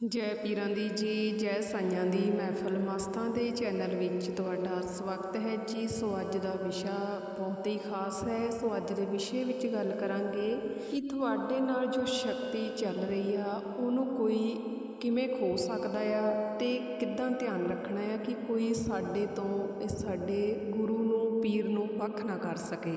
ਜੈ ਪੀਰਾਂ ਦੀ ਜੀ, ਜੈ ਸਾਈਆਂ ਦੀ ਮਹਿਫਲ। ਮਸਤਾਂ ਦੇ ਚੈਨਲ ਵਿੱਚ ਤੁਹਾਡਾ ਸਵਾਗਤ ਹੈ ਜੀ। ਸੋ ਅੱਜ ਦਾ ਵਿਸ਼ਾ ਬਹੁਤ ਹੀ ਖਾਸ ਹੈ। ਸੋ ਅੱਜ ਦੇ ਵਿਸ਼ੇ ਵਿੱਚ ਗੱਲ ਕਰਾਂਗੇ ਕਿ ਤੁਹਾਡੇ ਨਾਲ ਜੋ ਸ਼ਕਤੀ ਚੱਲ ਰਹੀ ਆ, ਉਹਨੂੰ ਕੋਈ ਕਿਵੇਂ ਖੋ ਸਕਦਾ ਆ ਤੇ ਕਿੱਦਾਂ ਧਿਆਨ ਰੱਖਣਾ ਆ ਕਿ ਕੋਈ ਸਾਡੇ ਤੋਂ, ਸਾਡੇ ਗੁਰੂ ਨੂੰ ਪੀਰ ਨੂੰ ਵੱਖ ਨਾ ਕਰ ਸਕੇ।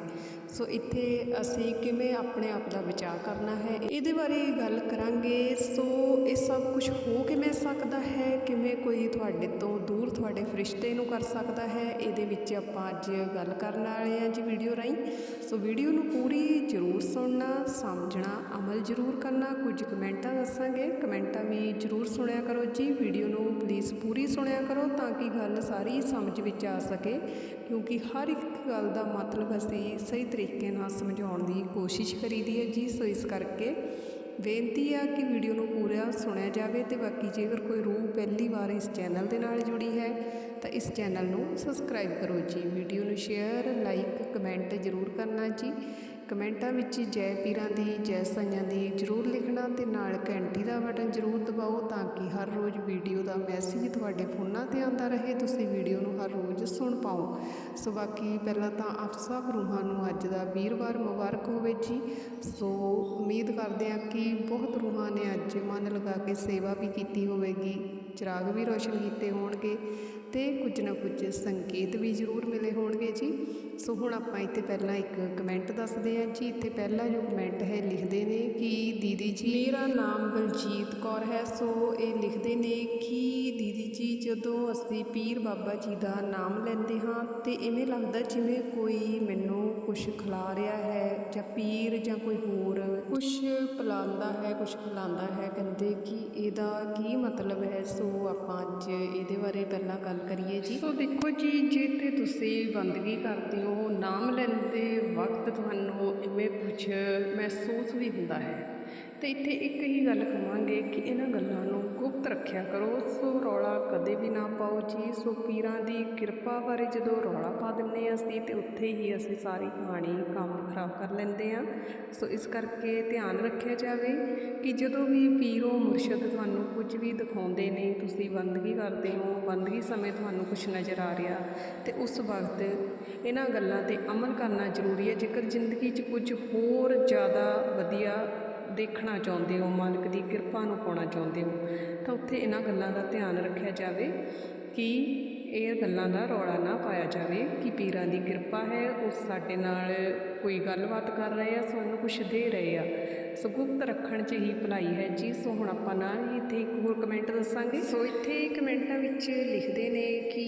ਸੋ ਇੱਥੇ ਅਸੀਂ ਕਿਵੇਂ ਆਪਣੇ ਆਪ ਦਾ ਵਿਚਾਰ ਕਰਨਾ ਹੈ, ਇਹਦੇ ਬਾਰੇ ਗੱਲ ਕਰਾਂਗੇ। ਸੋ ਇਹ ਸਭ ਕੁਝ ਹੋ ਕਿਵੇਂ ਸਕਦਾ ਹੈ? ਕਿਵੇਂ ਕੋਈ ਤੁਹਾਡੇ ਤੋਂ ਦੂਰ ਤੁਹਾਡੇ ਫਰਿਸ਼ਤੇ ਨੂੰ ਕਰ ਸਕਦਾ ਹੈ। ਇਹਦੇ ਵਿੱਚ ਆਪਾਂ ਅੱਜ ਗੱਲ ਕਰਨ ਵਾਲੇ ਹਾਂ ਜੀ ਵੀਡੀਓ ਰਾਹੀਂ। ਸੋ ਵੀਡੀਓ ਨੂੰ ਪੂਰੀ ਜ਼ਰੂਰ ਸੁਣਨਾ, ਸਮਝਣਾ, ਅਮਲ ਜ਼ਰੂਰ ਕਰਨਾ। ਕੁਝ ਕਮੈਂਟਾਂ ਦੱਸਾਂਗੇ। ਕਮੈਂਟਾਂ ਵੀ ਜ਼ਰੂਰ ਸੁਣਿਆ ਕਰੋ ਜੀ। ਵੀਡੀਓ ਨੂੰ ਪਲੀਜ਼ ਪੂਰੀ ਸੁਣਿਆ ਕਰੋ ਤਾਂ ਕਿ ਗੱਲ ਸਾਰੀ ਸਮਝ ਵਿੱਚ ਆ ਸਕੇ। ਕਿਉਂਕਿ ਹਰ ਇੱਕ ਗੱਲ ਦਾ ਮਤਲਬ ਅਸੀਂ ਸਹੀ ਤਰੀਕੇ ਨਾਲ ਸਮਝਾਉਣ ਦੀ ਕੋਸ਼ਿਸ਼ ਕਰੀਦੀ ਹੈ ਜੀ। ਸੋ ਇਸ ਕਰਕੇ ਬੇਨਤੀ ਆ ਕਿ ਵੀਡੀਓ ਨੂੰ ਪੂਰਾ ਸੁਣਿਆ ਜਾਵੇ ਤੇ ਬਾਕੀ ਜੇਕਰ ਕੋਈ ਰੂਹ ਪਹਿਲੀ ਵਾਰ ਇਸ ਚੈਨਲ ਦੇ ਨਾਲ ਜੁੜੀ ਹੈ, ਤਾਂ ਇਸ ਚੈਨਲ ਨੂੰ ਸਬਸਕ੍ਰਾਈਬ ਕਰੋ ਜੀ। ਵੀਡੀਓ ਨੂੰ ਸ਼ੇਅਰ, ਲਾਈਕ, ਕਮੈਂਟ ਜ਼ਰੂਰ ਕਰਨਾ ਜੀ। ਕਮੈਂਟਾਂ ਵਿੱਚ ਜੈ ਪੀਰਾਂ ਦੀ, ਜੈ ਸਾਈਆਂ ਦੀ ਜ਼ਰੂਰ ਲਿਖਣਾ ਤੇ ਨਾਲ ਘੰਟੀ ਦਾ ਬਟਨ ਜ਼ਰੂਰ ਦਬਾਓ ਤਾਂ ਕਿ ਹਰ ਰੋਜ਼ ਵੀਡੀਓ ਦਾ ਮੈਸੇਜ ਤੁਹਾਡੇ ਫੋਨਾਂ ਤੇ ਆਉਂਦਾ ਰਹੇ, ਤੁਸੀਂ ਵੀਡੀਓ ਨੂੰ ਹਰ ਰੋਜ਼ ਸੁਣ ਪਾਓ। ਸੋ ਬਾਕੀ ਪਹਿਲਾਂ ਤਾਂ ਆਪ ਸਭ ਰੂਹਾਂ ਨੂੰ ਅੱਜ ਦਾ ਵੀਰਵਾਰ ਮੁਬਾਰਕ ਹੋਵੇ ਜੀ। ਸੋ ਉਮੀਦ ਕਰਦੇ ਹਾਂ ਕਿ ਬਹੁਤ ਰੂਹਾਂ ਨੇ ਅੱਜ ਮਨ ਲਗਾ ਕੇ ਸੇਵਾ ਵੀ ਕੀਤੀ ਹੋਵੇਗੀ। ਚਿਰਾਗ ਵੀ ਰੋਸ਼ਨ ਕੀਤੇ ਹੋਣਗੇ ਤੇ ਕੁਝ ਨਾ ਕੁਝ ਸੰਕੇਤ ਵੀ ਜ਼ਰੂਰ ਮਿਲੇ ਹੋਣਗੇ ਜੀ। ਸੋ ਹੁਣ ਆਪਾਂ ਇੱਥੇ ਪਹਿਲਾਂ ਇੱਕ ਕਮੈਂਟ ਦੱਸਦੇ ਹਾਂ ਜੀ। ਇੱਥੇ ਪਹਿਲਾ ਜੋ ਕਮੈਂਟ ਹੈ, ਲਿਖਦੇ ਨੇ ਕਿ ਦੀਦੀ ਜੀ। ਮੇਰਾ ਨਾਮ ਬਲਜੀਤ ਕੌਰ ਹੈ ਸੋ ਇਹ ਲਿਖਦੇ ਨੇ ਕਿ ਦੀਦੀ ਜੀ ਜਦੋਂ ਅਸੀਂ ਪੀਰ ਬਾਬਾ ਜੀ ਦਾ ਨਾਮ ਲੈਂਦੇ ਹਾਂ ਤੇ ਇਵੇਂ ਲੱਗਦਾ ਜਿਵੇਂ ਕੋਈ ਮੈਨੂੰ ਕੁਝ ਖਿਲਾ ਰਿਹਾ ਹੈ ਜਾਂ ਪੀਰ ਜਾਂ ਕੋਈ ਹੋਰ ਕੁਝ ਪਿਲਾਉਂਦਾ ਹੈ ਕੁਝ ਖਿਲਾਉਂਦਾ ਹੈ। ਕਹਿੰਦੇ ਕਿ ਇਹਦਾ ਕੀ ਮਤਲਬ ਹੈ? ਸੋ ਆਪਾਂ ਅੱਜ ਇਹਦੇ ਬਾਰੇ ਪਹਿਲਾਂ ਗੱਲ ਕਰੀਏ ਜੀ। ਸੋ ਦੇਖੋ ਜੀ ਜੇ ਤੇ ਤੁਸੀਂ ਬੰਦਗੀ ਕਰਦੇ ਹੋ ਨਾਮ ਲੈਂਦੇ ਵਕਤ ਤੁਹਾਨੂੰ ਇਵੇਂ ਕੁਝ ਮਹਿਸੂਸ ਵੀ ਹੁੰਦਾ ਹੈ। ਤੇ ਇੱਥੇ ਇੱਕ ਹੀ ਗੱਲ ਕਹਾਂਗੇ ਕਿ ਇਹਨਾਂ ਗੱਲਾਂ ਨੂੰ ਗੁਪਤ ਰੱਖਿਆ ਕਰੋ। ਸੋ ਰੌਲਾ ਕਦੇ ਵੀ ਨਾ ਪਾਓ ਜੀ। ਸੋ ਪੀਰਾਂ ਦੀ ਕਿਰਪਾ ਬਾਰੇ ਜਦੋਂ ਰੌਲਾ ਪਾ ਦਿੰਦੇ ਹਾਂ ਅਸੀਂ, ਤੇ ਉੱਥੇ ਹੀ ਅਸੀਂ ਸਾਰੀ ਕਹਾਣੀ ਕੰਮ ਖਰਾਬ ਕਰ ਲੈਂਦੇ ਹਾਂ। ਸੋ ਇਸ ਕਰਕੇ ਧਿਆਨ ਰੱਖਿਆ ਜਾਵੇ ਕਿ ਜਦੋਂ ਵੀ ਪੀਰੋ ਮੁਰਸ਼ਦ ਤੁਹਾਨੂੰ ਕੁਝ ਵੀ ਦਿਖਾਉਂਦੇ ਨੇ, ਤੁਸੀਂ ਬੰਦਗੀ ਕਰਦੇ ਹੋ, ਬੰਦਗੀ ਸਮੇਂ ਤੁਹਾਨੂੰ ਕੁਝ ਨਜ਼ਰ ਆ ਰਿਹਾ, ਤੇ ਉਸ ਵਕਤ ਇਹਨਾਂ ਗੱਲਾਂ ਤੇ ਅਮਲ ਕਰਨਾ ਜ਼ਰੂਰੀ ਹੈ। ਜੇਕਰ ਜ਼ਿੰਦਗੀ 'ਚ ਕੁਝ ਹੋਰ ਜ਼ਿਆਦਾ ਵਧੀਆ ਦੇਖਣਾ ਚਾਹੁੰਦੇ ਹੋ, ਮਾਲਕ ਦੀ ਕਿਰਪਾ ਨੂੰ ਪਾਉਣਾ ਚਾਹੁੰਦੇ ਹੋ, ਤਾਂ ਉੱਥੇ ਇਹਨਾਂ ਗੱਲਾਂ ਦਾ ਧਿਆਨ ਰੱਖਿਆ ਜਾਵੇ ਕਿ ਇਹ ਗੱਲਾਂ ਦਾ ਰੌਲਾ ਨਾ ਪਾਇਆ ਜਾਵੇ ਕਿ ਪੀਰਾਂ ਦੀ ਕਿਰਪਾ ਹੈ, ਉਹ ਸਾਡੇ ਨਾਲ ਕੋਈ ਗੱਲਬਾਤ ਕਰ ਰਹੇ ਆ, ਸਾਨੂੰ ਕੁਝ ਦੇ ਰਹੇ ਆ। ਸੋ ਗੁਪਤ ਰੱਖਣ 'ਚ ਹੀ ਭਲਾਈ ਹੈ ਜੀ। ਸੋ ਹੁਣ ਆਪਾਂ ਨਾ ਇੱਥੇ ਇੱਕ ਹੋਰ ਕਮੈਂਟ ਦੱਸਾਂਗੇ। ਸੋ ਇੱਥੇ ਕਮੈਂਟਾਂ ਵਿੱਚ ਲਿਖਦੇ ਨੇ ਕਿ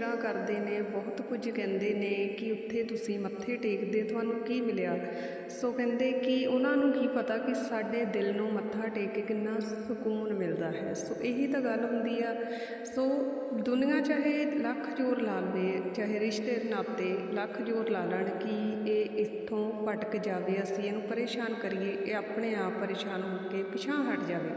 ਟੀਚਰਾਂ ਕਰਦੇ ਨੇ, ਬਹੁਤ ਕੁਝ ਕਹਿੰਦੇ ਨੇ ਕਿ ਉੱਥੇ ਤੁਸੀਂ ਮੱਥੇ ਟੇਕਦੇ, ਤੁਹਾਨੂੰ ਕੀ ਮਿਲਿਆ? ਸੋ ਕਹਿੰਦੇ ਕਿ ਉਹਨਾਂ ਨੂੰ ਕੀ ਪਤਾ ਕਿ ਸਾਡੇ ਦਿਲ ਨੂੰ ਮੱਥਾ ਟੇਕ ਕੇ ਕਿੰਨਾ ਸਕੂਨ ਮਿਲਦਾ ਹੈ। ਸੋ ਇਹੀ ਤਾਂ ਗੱਲ ਹੁੰਦੀ ਆ। ਸੋ ਦੁਨੀਆ ਚਾਹੇ ਲੱਖ ਜ਼ੋਰ ਲਾ ਲਵੇ, ਚਾਹੇ ਰਿਸ਼ਤੇ ਨਾਤੇ ਲੱਖ ਜ਼ੋਰ ਲਾ ਲੈਣ ਕਿ ਇਹ ਇੱਥੋਂ ਭਟਕ ਜਾਵੇ, ਅਸੀਂ ਇਹਨੂੰ ਪਰੇਸ਼ਾਨ ਕਰੀਏ, ਇਹ ਆਪਣੇ ਆਪ ਪਰੇਸ਼ਾਨ ਹੋ ਕੇ ਪਿਛਾਂ ਹਟ ਜਾਵੇ।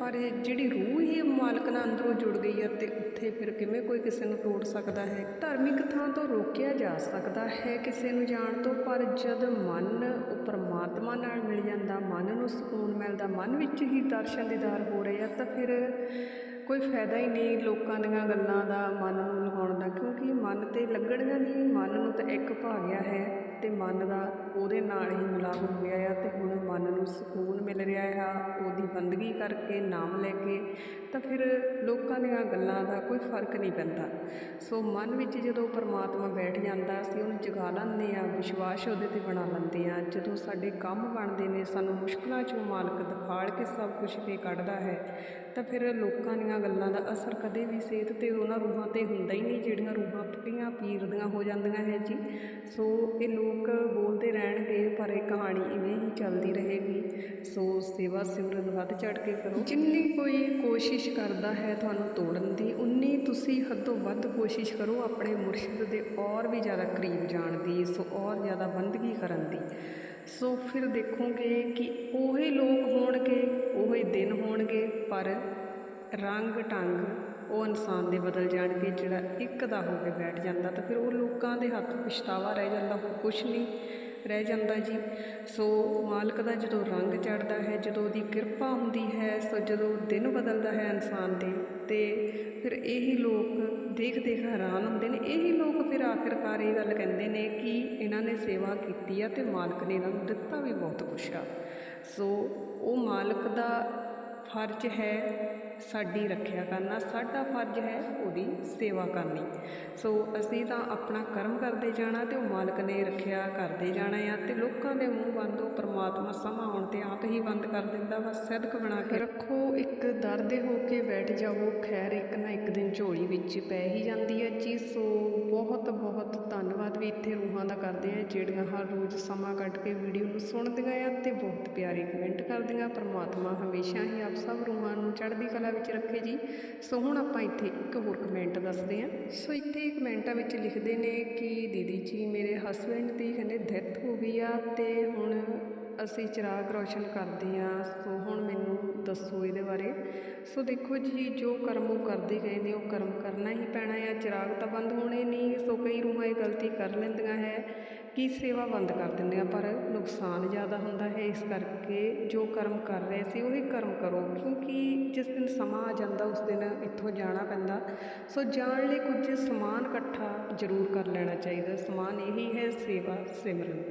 ਪਰ ਜਿਹੜੀ ਰੂਹ ਹੀ ਮਾਲਕ ਨਾਲ ਅੰਦਰੋਂ ਜੁੜ ਗਈ ਹੈ ਤੇ ਉੱਥੇ ਫਿਰ ਕਿਵੇਂ ਕੋਈ ਕਿਸੇ ਨੂੰ ਤੋੜ ਸਕਦਾ ਸਕਦਾ ਹੈ। ਧਾਰਮਿਕ ਥਾਂ ਤੋਂ ਰੋਕਿਆ ਜਾ ਸਕਦਾ ਹੈ ਕਿਸੇ ਨੂੰ ਜਾਣ ਤੋਂ, ਪਰ ਜਦ ਮਨ ਉਹ ਪਰਮਾਤਮਾ ਨਾਲ ਮਿਲ ਜਾਂਦਾ, ਮਨ ਨੂੰ ਸਕੂਨ ਮਿਲਦਾ, ਮਨ ਵਿੱਚ ਹੀ ਦਰਸ਼ਨ ਦੀਦਾਰ ਹੋ ਰਹੇ ਆ, ਤਾਂ ਫਿਰ ਕੋਈ ਫਾਇਦਾ ਹੀ ਨਹੀਂ ਲੋਕਾਂ ਦੀਆਂ ਗੱਲਾਂ ਦਾ, ਮਨ ਨੂੰ ਲਗਾਉਣ ਦਾ, ਕਿਉਂਕਿ ਮਨ ਤੇ ਲੱਗਣੀਆਂ ਨਹੀਂ, ਮਨ ਨੂੰ ਤਾਂ ਇੱਕ ਭਾ ਗਿਆ ਹੈ। ਤੇ ਮਨ ਦਾ ਉਹਦੇ ਨਾਲ ਹੀ ਮਿਲਾਪ ਹੋ ਗਿਆ ਆ ਅਤੇ ਹੁਣ ਮਨ ਨੂੰ ਸਕੂਨ ਮਿਲ ਰਿਹਾ ਆ, ਉਹਦੀ ਬੰਦਗੀ ਕਰਕੇ ਨਾਮ ਲੈ ਕੇ, ਤਾਂ ਫਿਰ ਲੋਕਾਂ ਦੀਆਂ ਗੱਲਾਂ ਦਾ ਕੋਈ ਫ਼ਰਕ ਨਹੀਂ ਪੈਂਦਾ। ਸੋ ਮਨ ਵਿੱਚ ਜਦੋਂ ਪਰਮਾਤਮਾ ਬੈਠ ਜਾਂਦਾ, ਅਸੀਂ ਉਹਨੂੰ ਜਗਾ ਲੈਂਦੇ ਆ ਵਿਸ਼ਵਾਸ ਉਹਦੇ ਤੇ ਬਣਾ ਲੈਂਦੇ ਆ ਜਦੋਂ ਸਾਡੇ ਕੰਮ ਬਣਦੇ ਨੇ, ਸਾਨੂੰ ਮੁਸ਼ਕਲਾਂ ਚੋਂ ਮਾਲਕ ਦਿਖਾੜ ਕੇ ਸਭ ਕੁਝ ਤੇ ਕੱਢਦਾ ਹੈ, ਤਾਂ ਫਿਰ ਲੋਕਾਂ ਦੀਆਂ ਗੱਲਾਂ ਦਾ ਅਸਰ ਕਦੇ ਵੀ ਸਿਹਤ ਤੇ ਉਹਨਾਂ ਰੂਹਾਂ ਤੇ ਹੁੰਦਾ ਹੀ ਨਹੀਂ, ਜਿਹੜੀਆਂ ਰੂਹਾਂ ਪੱਕੀਆਂ ਪੀਰ ਦੀਆਂ ਹੋ ਜਾਂਦੀਆਂ ਹੈ ਜੀ। ਸੋ ਇਹ ਲੋਕ ਬੋਲਦੇ ਰਹਿਣਗੇ, ਪਰ ਇਹ ਕਹਾਣੀ ਇਵੇਂ ਹੀ ਚੱਲਦੀ ਰਹੇਗੀ। ਸੋ ਸੇਵਾ ਸਿਮਰਨ ਵੱਧ ਚੜ ਕੇ ਕਰੋ। ਜਿੰਨੀ ਕੋਈ ਕੋਸ਼ਿਸ਼ ਕਰਦਾ ਹੈ ਤੁਹਾਨੂੰ ਤੋੜਨ ਦੀ, ਉਨੀ ਤੁਸੀਂ ਹੱਦੋਂ ਵੱਧ ਕੋਸ਼ਿਸ਼ ਕਰੋ ਆਪਣੇ ਮੁਰਸ਼ਿਦ ਦੇ ਔਰ ਵੀ ਜ਼ਿਆਦਾ ਕਰੀਬ ਜਾਣ ਦੀ, ਸੋ ਔਰ ਜ਼ਿਆਦਾ ਬੰਦਗੀ ਕਰਨ ਦੀ। ਸੋ ਫਿਰ ਦੇਖੋਗੇ ਕਿ ਉਹੀ ਲੋਕ ਹੋਣਗੇ, ਉਹੀ ਦਿਨ ਹੋਣਗੇ, ਪਰ ਰੰਗ ਢੰਗ ਉਹ ਇਨਸਾਨ ਦੇ ਬਦਲ ਜਾਣਗੇ, ਜਿਹੜਾ ਇੱਕ ਦਾ ਹੋ ਕੇ ਬੈਠ ਜਾਂਦਾ ਤਾਂ ਫਿਰ ਉਹ ਲੋਕਾਂ ਦੇ ਹੱਥ ਪਛਤਾਵਾ ਰਹਿ ਜਾਂਦਾ, ਹੋਰ ਕੁਛ ਨਹੀਂ ਰਹਿ ਜਾਂਦਾ ਜੀ। ਸੋ ਮਾਲਕ ਦਾ ਜਦੋਂ ਰੰਗ ਚੜ੍ਹਦਾ ਹੈ, ਜਦੋਂ ਉਹਦੀ ਕਿਰਪਾ ਹੁੰਦੀ ਹੈ, ਸੋ ਜਦੋਂ ਦਿਨ ਬਦਲਦਾ ਹੈ ਇਨਸਾਨ ਦੇ, ਤੇ ਫਿਰ ਇਹੀ ਲੋਕ ਦੇਖ ਦੇਖ ਹੈਰਾਨ ਹੁੰਦੇ ਨੇ। ਇਹੀ ਲੋਕ ਫਿਰ ਆਖਿਰਕਾਰ ਇਹ ਗੱਲ ਕਹਿੰਦੇ ਨੇ ਕਿ ਇਹਨਾਂ ਨੇ ਸੇਵਾ ਕੀਤੀ ਆ ਤੇ ਮਾਲਕ ਨੇ ਇਹਨਾਂ ਨੂੰ ਦਿੱਤਾ ਵੀ ਬਹੁਤ ਕੁਛ ਆ। ਸੋ ਉਹ ਮਾਲਕ ਦਾ ਫਰਜ਼ ਹੈ ਸਾਡੀ ਰੱਖਿਆ ਕਰਨਾ, ਸਾਡਾ ਫਰਜ਼ ਹੈ ਉਹਦੀ ਸੇਵਾ ਕਰਨੀ। ਸੋ ਅਸੀਂ ਤਾਂ ਆਪਣਾ ਕਰਮ ਕਰਦੇ ਜਾਣਾ ਤੇ ਉਹ ਮਾਲਕ ਨੇ ਰੱਖਿਆ ਕਰਦੇ ਜਾਣਾ ਆ ਤੇ ਲੋਕਾਂ ਦੇ ਮੂੰਹ ਬੰਦ ਉਹ ਪ੍ਰਮਾਤਮਾ ਸਮਾਂ ਆਉਣ ਤੇ ਆਪ ਹੀ ਬੰਦ ਕਰ ਦਿੰਦਾ ਵਾ, ਸਦਕ ਬਣਾ ਕੇ। ਰੱਖੋ, ਇੱਕ ਦਰਦੇ ਹੋ ਕੇ ਬੈਠ ਜਾਓ, ਖੈਰ ਇੱਕ ਨਾ ਇੱਕ ਦਿਨ ਝੋਲੀ ਵਿੱਚ ਪੈ ਹੀ ਜਾਂਦੀ ਹੈ ਜੀ ਸੋ ਬਹੁਤ ਬਹੁਤ ਧੰਨਵਾਦ ਵੀ ਇੱਥੇ ਰੂਹਾਂ ਦਾ ਕਰਦੇ ਆ, ਜਿਹੜੀਆਂ ਹਰ ਰੋਜ਼ ਸਮਾਂ ਕੱਢ ਕੇ ਵੀਡੀਓ ਨੂੰ ਸੁਣਦੀਆਂ ਆ ਤੇ ਬਹੁਤ ਪਿਆਰੇ ਕਮੈਂਟ ਕਰਦੀਆਂ। ਪਰਮਾਤਮਾ ਹਮੇਸ਼ਾ ਹੀ ਆਪ ਸਭ ਰੂਹਾਂ ਨੂੰ ਚੜ੍ਹਦੀ ਕਲਾ ਵਿੱਚ ਰੱਖੇ ਜੀ। ਸੋ ਹੁਣ ਆਪਾਂ ਇੱਥੇ ਇੱਕ ਹੋਰ ਕਮੈਂਟ ਦੱਸਦੇ ਹਾਂ। ਸੋ ਇੱਥੇ ਕਮੈਂਟਾਂ ਵਿੱਚ ਲਿਖਦੇ ਨੇ ਕਿ ਦੀਦੀ ਜੀ, ਮੇਰੇ ਹਸਬੈਂਡ ਦੀ ਕਹਿੰਦੇ ਡੈਥ ਹੋ ਗਈ ਆ ਤੇ ਹੁਣ ਅਸੀਂ ਚਿਰਾਗ ਰੌਸ਼ਨ ਕਰਦੇ ਆ ਸੋ ਹੁਣ ਮੈਨੂੰ ਦੱਸੋ ਇਹਦੇ ਬਾਰੇ। ਸੋ ਦੇਖੋ ਜੀ, ਜੋ ਕਰਮ ਉਹ ਕਰਦੇ ਗਏ ਨੇ, ਉਹ ਕਰਮ ਕਰਨਾ ਹੀ ਪੈਣਾ ਆ। ਚਿਰਾਗ ਤਾਂ ਬੰਦ ਹੋਣੇ ਨਹੀਂ, ਸੋ ਕਈ ਰੂਹਾਂ ਇਹ ਗਲਤੀ ਕਰ ਲੈਂਦੀਆਂ ਹੈ। ਕਿ ਸੇਵਾ ਬੰਦ ਕਰ ਦਿੰਦੇ ਹਾਂ ਪਰ ਨੁਕਸਾਨ ਜ਼ਿਆਦਾ ਹੁੰਦਾ ਹੈ, ਇਸ ਕਰਕੇ ਜੋ ਕਰਮ ਕਰ ਰਹੇ ਸੀ, ਉਹੀ ਕਰਮ ਕਰੋ, ਕਿਉਂਕਿ ਜਿਸ ਦਿਨ ਸਮਾਂ ਆ ਜਾਂਦਾ, ਉਸ ਦਿਨ ਇੱਥੋਂ ਜਾਣਾ ਪੈਂਦਾ। ਸੋ ਜਾਣ ਲਈ ਕੁਝ ਸਮਾਨ ਇਕੱਠਾ ਜ਼ਰੂਰ ਕਰ ਲੈਣਾ ਚਾਹੀਦਾ, ਸਮਾਨ ਇਹੀ ਹੈ ਸੇਵਾ ਸਿਮਰਨ।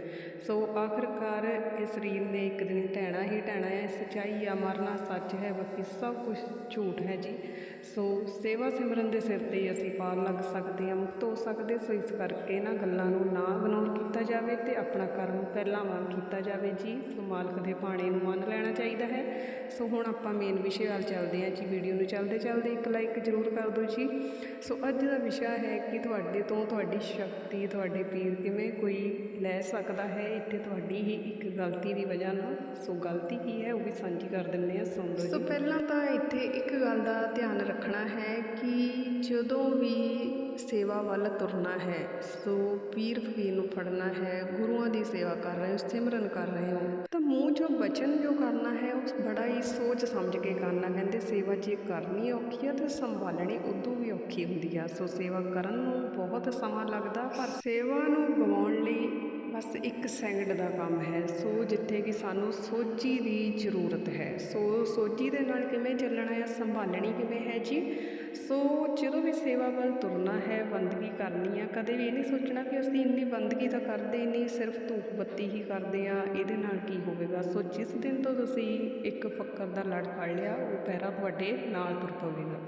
ਸੋ ਆਖਰਕਾਰ ਇਹ ਸਰੀਰ ਨੇ ਇੱਕ ਦਿਨ ਢਹਿਣਾ ਹੀ ਢਹਿਣਾ ਹੈ, ਸੱਚਾਈ ਆ, ਮਰਨਾ ਸੱਚ ਹੈ, ਬਾਕੀ ਸਭ ਕੁਝ ਝੂਠ ਹੈ ਜੀ। ਸੋ ਸੇਵਾ ਸਿਮਰਨ ਦੇ ਸਿਰ ਤੇ ਹੀ ਅਸੀਂ ਪਾਰ ਲੱਗ ਸਕਦੇ ਹਾਂ, ਮੁਕਤ ਹੋ ਸਕਦੇ ਸੋ ਇਸ ਕਰਕੇ ਇਹਨਾਂ ਗੱਲਾਂ ਨੂੰ ਨਾ ਬਣਾਉਣ ਕੀਤਾ ਜਾਵੇ ਤੇ ਆਪਣਾ ਕਰਮ ਪਹਿਲਾਂ ਵਾਂਗ ਕੀਤਾ ਜਾਵੇ ਜੀ। ਸੋ ਮਾਲਕ ਦੇ ਬਾਣੇ ਨੂੰ ਮੰਨ ਲੈਣਾ ਚਾਹੀਦਾ ਹੈ। ਸੋ ਹੁਣ ਆਪਾਂ ਮੇਨ ਵਿਸ਼ੇ ਵੱਲ ਚੱਲਦੇ ਹਾਂ ਜੀ। ਵੀਡੀਓ ਨੂੰ ਚੱਲਦੇ ਚੱਲਦੇ ਇੱਕ ਲਾਈਕ ਜ਼ਰੂਰ ਕਰ ਦਿਓ ਜੀ। ਸੋ ਅੱਜ ਦਾ ਵਿਸ਼ਾ ਹੈ ਕਿ ਤੁਹਾਡੇ ਤੋਂ ਤੁਹਾਡੀ ਸ਼ਕਤੀ ਤੁਹਾਡੇ ਪੀਰ ਕਿਵੇਂ ਕੋਈ ਲੈ ਸਕਦਾ ਹੈ। ਇੱਥੇ ਤੁਹਾਡੀ ਹੀ ਇੱਕ ਗਲਤੀ ਦੀ ਵਜ੍ਹਾ ਨਾਲ। ਸੋ ਗਲਤੀ ਕੀ ਹੈ ਉਹ ਵੀ ਸਾਂਝੀ ਕਰ ਦਿੰਦੇ ਆ ਸੁਣ ਲਓ ਸੋ ਪਹਿਲਾਂ ਤਾਂ ਇੱਥੇ ਇੱਕ ਗੱਲ ਦਾ ਧਿਆਨ ਰੱਖਣਾ ਹੈ ਕਿ ਜਦੋਂ ਵੀ ਸੇਵਾ ਵੱਲ ਤੁਰਨਾ ਹੈ, ਸੋ ਪੀਰ ਫਕੀਰ ਨੂੰ ਫੜਨਾ ਹੈ, ਗੁਰੂਆਂ ਦੀ ਸੇਵਾ ਕਰ ਰਹੇ ਹੋ, ਸਿਮਰਨ ਕਰ ਰਹੇ ਹੋ। ਤਾਂ ਮੂੰਹ ਜੋ ਬਚਨ ਜੋ ਕਰਨਾ ਹੈ, ਉਸ ਬੜਾ ਹੀ ਸੋਚ ਸਮਝ ਕੇ ਕਰਨਾ, ਕਹਿੰਦੇ ਸੇਵਾ ਜੇ ਕਰਨੀ ਔਖੀ ਆ, ਤੇ ਸੰਭਾਲਣੀ ਉਦੋਂ ਵੀ ਔਖੀ ਹੁੰਦੀ ਆ। ਸੋ ਸੇਵਾ ਕਰਨ ਨੂੰ ਬਹੁਤ ਸਮਾਂ ਲੱਗਦਾ, ਪਰ ਸੇਵਾ ਨੂੰ ਗਵਾਉਣ ਲਈ ਬਸ ਇੱਕ ਸੈਕਿੰਡ ਦਾ ਕੰਮ ਹੈ। ਸੋ ਜਿੱਥੇ ਕਿ ਸਾਨੂੰ ਸੋਝੀ ਦੀ ਜ਼ਰੂਰਤ ਹੈ। ਸੋ ਸੋਝੀ ਦੇ ਨਾਲ ਕਿਵੇਂ ਚੱਲਣਾ ਹੈ ਸੰਭਾਲਣੀ ਕਿਵੇਂ ਹੈ ਜੀ? ਸੋ ਜਦੋਂ ਵੀ ਸੇਵਾ ਵੱਲ ਤੁਰਨਾ ਹੈ, ਬੰਦਗੀ ਕਰਨੀ ਆ, ਕਦੇ ਵੀ ਇਹ ਨਹੀਂ ਸੋਚਣਾ ਕਿ ਅਸੀਂ ਇੰਨੀ ਬੰਦਗੀ ਤਾਂ ਕਰਦੇ ਨਹੀਂ, ਸਿਰਫ ਧੂਪ ਬੱਤੀ ਹੀ ਕਰਦੇ ਆ, ਇਹਦੇ ਨਾਲ ਕੀ ਹੋਵੇਗਾ? ਸੋ ਜਿਸ ਦਿਨ ਤੋਂ ਤੁਸੀਂ ਇੱਕ ਫੱਕਰ ਦਾ ਲੜ ਫੜ ਲਿਆ, ਉਹ ਪੈਰਾ ਤੁਹਾਡੇ ਨਾਲ ਤੁਰ ਪਵੇਗਾ।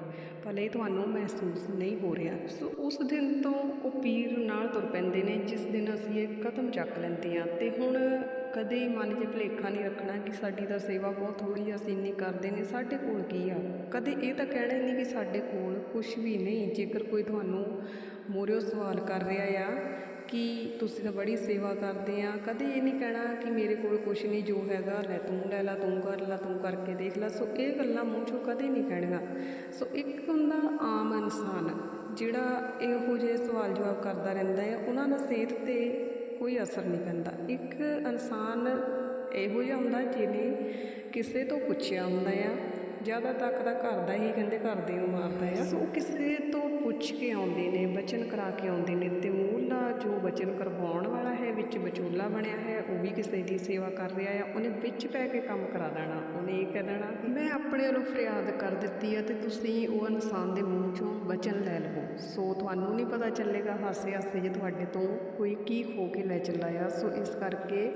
ਭਲੇ ਤੁਹਾਨੂੰ ਮਹਿਸੂਸ ਨਹੀਂ ਹੋ ਰਿਹਾ। ਸੋ ਉਸ ਦਿਨ ਤੋਂ ਉਹ ਪੀਰ ਨਾਲ ਤੁਰ ਪੈਂਦੇ ਨੇ, ਜਿਸ ਦਿਨ ਅਸੀਂ ਇਹ ਕਦਮ ਚੱਕ ਲੈਂਦੇ ਹਾਂ। ਤੇ ਹੁਣ ਕਦੇ ਮਨ 'ਚ ਭੁਲੇਖਾ ਨਹੀਂ ਰੱਖਣਾ ਕਿ ਸਾਡੀ ਤਾਂ ਸੇਵਾ ਬਹੁਤ ਥੋੜੀ ਆ ਅਸੀਂ ਇੰਨੀ ਕਰਦੇ ਨੇ, ਸਾਡੇ ਕੋਲ ਕੀ ਆ? ਕਦੇ ਇਹ ਤਾਂ ਕਹਿਣਾ ਹੀ ਨਹੀਂ ਕਿ ਸਾਡੇ ਕੋਲ ਕੁਝ ਵੀ ਨਹੀਂ, ਜੇਕਰ ਕੋਈ ਤੁਹਾਨੂੰ ਮੋਰਿਓ ਸਵਾਲ ਕਰ ਰਿਹਾ ਆ ਕਿ ਤੁਸੀਂ ਤਾਂ ਬੜੀ ਸੇਵਾ ਕਰਦੇ ਆ। ਕਦੇ ਇਹ ਨਹੀਂ ਕਹਿਣਾ ਕਿ ਮੇਰੇ ਕੋਲ ਕੁਝ ਨਹੀਂ, ਜੋ ਹੈਗਾ ਲੈ ਤੂੰ ਲੈ ਲਾ, ਤੂੰ ਕਰ ਲਾ, ਤੂੰ ਕਰਕੇ ਦੇਖ ਲੈ। ਸੋ ਇਹ ਗੱਲਾਂ ਮੂੰਹ ਚੋਂ ਕਦੇ ਨਹੀਂ ਕਹਿਣੀਆਂ। ਸੋ ਇੱਕ ਹੁੰਦਾ ਆਮ ਇਨਸਾਨ, ਜਿਹੜਾ ਇਹੋ ਜਿਹੇ ਸਵਾਲ ਜਵਾਬ ਕਰਦਾ ਰਹਿੰਦਾ ਹੈ, ਉਹਨਾਂ ਦਾ ਸਿਹਤ ਤੇ ਕੋਈ ਅਸਰ ਨਹੀਂ ਪੈਂਦਾ। ਇੱਕ ਇਨਸਾਨ ਇਹੋ ਜਿਹਾ ਹੁੰਦਾ ਜਿਹਨੇ ਕਿਸੇ ਤੋਂ ਪੁੱਛਿਆ ਹੁੰਦਾ ਆ ਜ਼ਿਆਦਾ ਤੱਕ ਦਾ ਘਰ ਦਾ ਹੀ ਕਹਿੰਦੇ ਘਰ ਦੇ ਨੂੰ ਮਾਰਦਾ ਆ। ਸੋ ਕਿਸੇ ਤੋਂ ਪੁੱਛ ਕੇ ਆਉਂਦੇ ਨੇ, ਬਚਨ ਕਰਾ ਕੇ ਆਉਂਦੇ ਨੇ ਤੇ ਮੂਲਾ ਜੋ ਬਚਨ ਕਰਵਾਉਣ ਵਾਲਾ ਹੈ, ਵਿੱਚ ਵਿਚੋਲਾ ਬਣਿਆ ਹੈ, ਉਹ ਵੀ ਕਿਸੇ ਦੀ ਸੇਵਾ ਕਰ ਰਿਹਾ ਆ, ਉਹਨੇ ਵਿੱਚ ਪੈ ਕੇ ਕੰਮ ਕਰਾ ਦੇਣਾ, ਉਹਨੇ ਇਹ ਕਹਿ ਦੇਣਾ, ਮੈਂ ਆਪਣੇ ਵੱਲੋਂ ਫਰਿਆਦ ਕਰ ਦਿੱਤੀ ਹੈ ਤੇ ਤੁਸੀਂ ਉਹ ਇਨਸਾਨ ਦੇ ਮੂੰਹ ਚੋਂ ਬਚਨ ਲੈ ਲਵੋ। ਸੋ ਤੁਹਾਨੂੰ ਨਹੀਂ ਪਤਾ ਚੱਲੇਗਾ ਹਾਸੇ ਹਾਸੇ ਜੇ ਤੁਹਾਡੇ ਤੋਂ ਕੋਈ ਕੀ ਖੋ ਕੇ ਲੈ ਚੱਲਾ ਆ। ਸੋ ਇਸ ਕਰਕੇ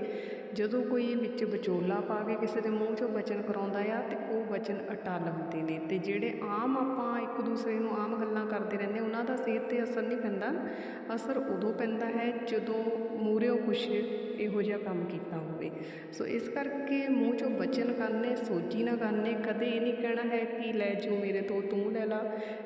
ਜਦੋਂ ਕੋਈ ਵਿੱਚ ਵਿਚੋਲਾ ਪਾ ਕੇ ਕਿਸੇ ਦੇ ਮੂੰਹ ਚੋਂ ਬਚਨ ਕਰਾਉਂਦਾ ਆ ਤੇ ਵਚਨ ਬਚਨ ਅਟਲ ਹੁੰਦੇ ਨੇ ਤੇ ਜਿਹੜੇ ਆਮ ਆਪਾਂ ਇੱਕ ਦੂਸਰੇ ਨੂੰ ਆਮ ਗੱਲਾਂ ਕਰਦੇ ਰਹਿੰਦੇ, ਉਹਨਾਂ ਦਾ ਸਿਹਤ ਤੇ ਅਸਰ ਨਹੀਂ ਪੈਂਦਾ। ਅਸਰ ਉਦੋਂ ਪੈਂਦਾ ਹੈ ਜਦੋਂ ਮੂਹਰਿਓ ਕੁਛ ਇਹੋ ਜਿਹਾ ਕੰਮ ਕੀਤਾ ਹੋਵੇ। ਸੋ ਇਸ ਕਰਕੇ ਮੂੰਹ ਚੋਂ ਬਚਨ ਕਰਨੇ ਸੋਚੀ ਨਾ ਕਰਨੇ, ਕਦੇ ਇਹ ਨਹੀਂ ਕਹਿਣਾ ਹੈ ਕਿ ਲੈ ਜੋ ਮੇਰੇ ਤੋਂ, ਤੂੰ ਲੈ ਲਾ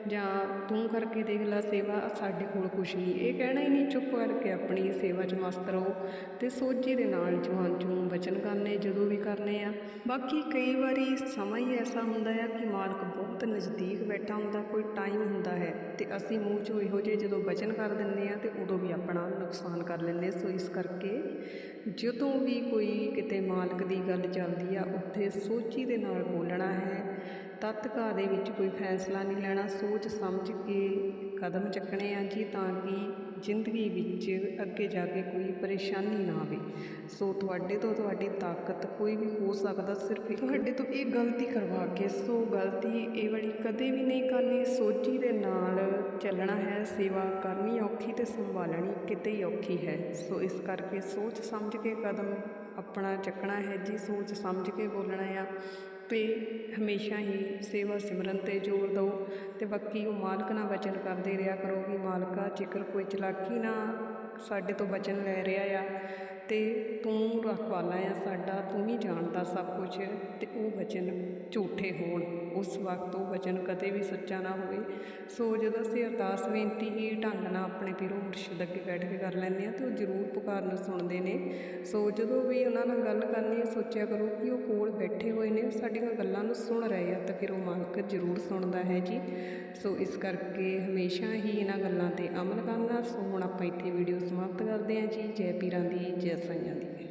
ਜਾਂ ਤੂੰ ਕਰਕੇ ਦੇਖ ਲੈ ਸੇਵਾ, ਸਾਡੇ ਕੋਲ ਕੁਛ ਨਹੀਂ। ਇਹ ਕਹਿਣਾ ਹੀ ਨਹੀਂ ਚੁੱਪ ਕਰਕੇ ਆਪਣੀ ਸੇਵਾ 'ਚ ਮਸਤ ਰਹੋ ਤੇ ਸੋਝੀ ਦੇ ਨਾਲ ਜਵਾਨ ਚੋਂ ਬਚਨ ਕਰਨੇ ਜਦੋਂ ਵੀ ਕਰਨੇ ਆ। ਬਾਕੀ ਕਈ ਵਾਰੀ ਸਮਾਂ ਹੀ ਐਸਾ ਹੁੰਦਾ ਆ ਕਿ ਮਾਲਕ ਬਹੁਤ ਨਜ਼ਦੀਕ ਬੈਠਾ ਹੁੰਦਾ, ਕੋਈ ਟਾਈਮ ਹੁੰਦਾ ਹੈ ਤੇ ਅਸੀਂ ਮੂੰਹ 'ਚੋਂ ਇਹੋ ਜਿਹੇ ਜਦੋਂ ਬਚਨ ਕਰ ਦਿੰਦੇ ਆ ਤੇ ਉਦੋਂ ਵੀ ਆਪਣਾ ਨੁਕਸਾਨ ਕਰ ਲੈਂਦੇ। ਸੋ ਇਸ ਕਰਕੇ ਜਦੋਂ ਵੀ ਕੋਈ ਕਿਤੇ ਮਾਲਕ ਦੀ ਗੱਲ ਚੱਲਦੀ ਆ, ਉੱਥੇ ਸੋਚੀ ਦੇ ਨਾਲ ਬੋਲਣਾ ਹੈ। ਤਤਕਾ ਦੇ ਵਿੱਚ ਕੋਈ ਫੈਸਲਾ ਨਹੀਂ ਲੈਣਾ। ਸੋਚ ਸਮਝ ਕੇ ਕਦਮ ਚੱਕਣੇ ਆ ਜੀ ਤਾਂ ਕਿ ਜ਼ਿੰਦਗੀ ਵਿੱਚ ਅੱਗੇ ਜਾ ਕੇ ਕੋਈ ਪਰੇਸ਼ਾਨੀ ਨਾ ਆਵੇ। ਸੋ ਤੁਹਾਡੇ ਤੋਂ ਤੁਹਾਡੀ ਤਾਕਤ ਕੋਈ ਵੀ ਹੋ ਸਕਦਾ ਸਿਰਫ ਇੱਕ ਤੁਹਾਡੇ ਤੋਂ ਇਹ ਗਲਤੀ ਕਰਵਾ ਕੇ, ਸੋ ਗਲਤੀ ਇਹ ਵਾਲੀ ਕਦੇ ਵੀ ਨਹੀਂ ਕਰਨੀ ਸੋਚੀ ਦੇ ਨਾਲ ਚੱਲਣਾ ਹੈ, ਸੇਵਾ ਕਰਨੀ ਔਖੀ ਤੇ ਸੰਭਾਲਣੀ ਕਿਤੇ ਹੀ ਔਖੀ ਹੈ। ਸੋ ਇਸ ਕਰਕੇ ਸੋਚ ਸਮਝ ਕੇ ਕਦਮ ਆਪਣਾ ਚੱਕਣਾ ਹੈ, ਜੀ ਸੋਚ ਸਮਝ ਕੇ ਬੋਲਣਾ ਆ। ਤੇ ਹਮੇਸ਼ਾ ਹੀ ਸੇਵਾ ਸਿਮਰਨ ਤੇ ਜ਼ੋਰ ਦਿਓ ਤੇ ਬਾਕੀ ਉਹ ਮਾਲਕ ਨਾਲ ਵਚਨ ਕਰਦੇ ਰਿਹਾ ਕਰੋ ਕਿ ਮਾਲਕਾ, ਜੇਕਰ ਕੋਈ ਚਲਾਕੀ ਨਾ ਸਾਡੇ ਤੋਂ ਵਚਨ ਲੈ ਰਿਹਾ ਆ ਤੇ ਤੂੰ ਰਖਵਾਲਾ ਆ ਸਾਡਾ, ਤੂੰ ਹੀ ਜਾਣਦਾ ਸਭ ਕੁਝ ਤੇ ਉਹ ਵਚਨ ਝੂਠੇ ਹੋਣ। ਉਸ ਵਕਤ ਉਹ ਵਚਨ ਕਦੇ ਵੀ ਸੱਚਾ ਨਾ ਹੋਵੇ। ਸੋ ਜਦੋਂ ਅਸੀਂ ਅਰਦਾਸ ਬੇਨਤੀ ਹੀ ਢੰਗ ਨਾਲ ਆਪਣੇ ਪੀਰੋ ਮੁਰਸ਼ਿਦ ਅੱਗੇ ਬੈਠ ਕੇ ਕਰ ਲੈਂਦੇ ਆ ਤੇ ਉਹ ਜ਼ਰੂਰ ਪੁਕਾਰਨ ਸੁਣਦੇ ਨੇ। ਸੋ ਜਦੋਂ ਵੀ ਉਹਨਾਂ ਨਾਲ ਗੱਲ ਕਰਨੀ ਹੈ, ਸੋਚਿਆ ਕਰੋ ਕਿ ਉਹ ਕੋਲ ਬੈਠੇ ਹੋਏ ਨੇ ਸਾਡੀਆਂ ਗੱਲਾਂ ਨੂੰ ਸੁਣ ਰਹੇ ਆ ਤਾਂ ਫਿਰ ਉਹ ਮਾਲਕ ਜ਼ਰੂਰ ਸੁਣਦਾ ਹੈ ਜੀ। ਸੋ ਇਸ ਕਰਕੇ ਹਮੇਸ਼ਾ ਹੀ ਇਹਨਾਂ ਗੱਲਾਂ ਤੇ ਅਮਲ ਕਰਨਾ। ਸੋ ਹੁਣ ਆਪਾਂ ਇੱਥੇ ਵੀਡੀਓ ਸਮਾਪਤ ਕਰਦੇ ਹਾਂ ਜੀ। ਜੈ ਪੀਰਾਂ ਦੀ, ਜੈ ਸਾਈਆਂ ਦੀ।